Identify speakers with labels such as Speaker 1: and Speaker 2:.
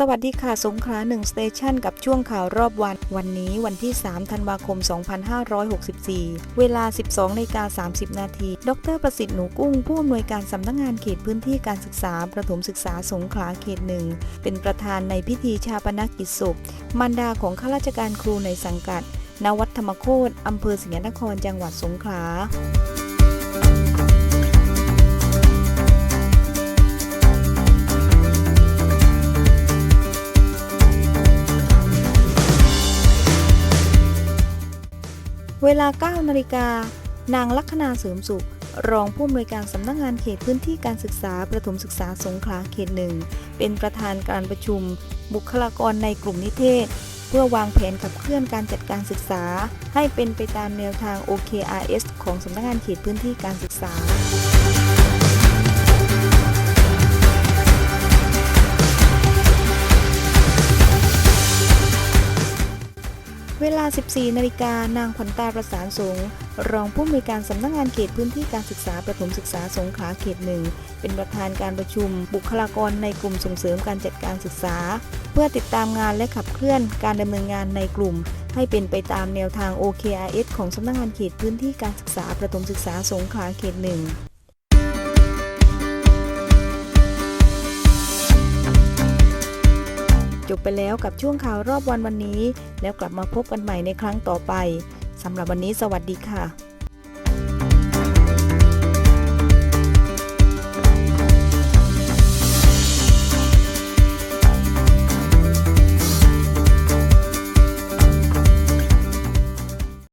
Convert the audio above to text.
Speaker 1: สวัสดีค่ะ สงขลา1สเตชันกับช่วงข่าวรอบวัน วันนี้วันที่ 3 ธันวาคม 2564 เวลา 12นาฬิกา30 นาที ดรประสิทธิ์หนูกุ้ง ผู้อำนวยการสำนักงงานเขตพื้นที่การศึกษา ประถมศึกษาสงขลาเขตหนึ่ง เป็นประธานในพิธีชาปนกิจศพมารดาของข้าราชการครูในสังกัดณวัดธรรมโคตอำเภอสิงห์นคร จังหวัดสงขลา เวลา 9 นาฬิกา นางลัคนาเสริมสุข รองผู้อำนวยการสำนักงงานเขตพื้นที่การศึกษาประถมศึกษาสงขลาเขตหนึ่ง เป็นประธานการประชุม บุคลากรในกลุ่มนิเทศ เพื่อวางแผนขับเคลื่อนการจัดการศึกษา ให้เป็นไปตามแนวทาง OKRS ของสำนักงานเขตพื้นที่การศึกษา เวลา 14 นาฬิกานางขวัญตาประสานสงรองผู้อำนวยการสำนักงงานเขตพื้นที่การศึกษาประถมศึกษาสงขลาเขตหนึ่ง เป็นประธานการประชุม บุคลากรในกลุ่มส่งเสริมการจัดการศึกษา เพื่อติดตามงานและขับเคลื่อนการดำเนินงานในกลุ่ม ให้เป็นไปตามแนวทาง OKRS ของสำนักงานเขตพื้นที่การศึกษาประถมศึกษาสงขลาเขตหนึ่ง จบไปแล้วกับช่วงข่าวรอบวันวันนี้ แล้วกลับมาพบกันใหม่ในครั้งต่อไปสำหรับวันนี้สวัสดีค่ะ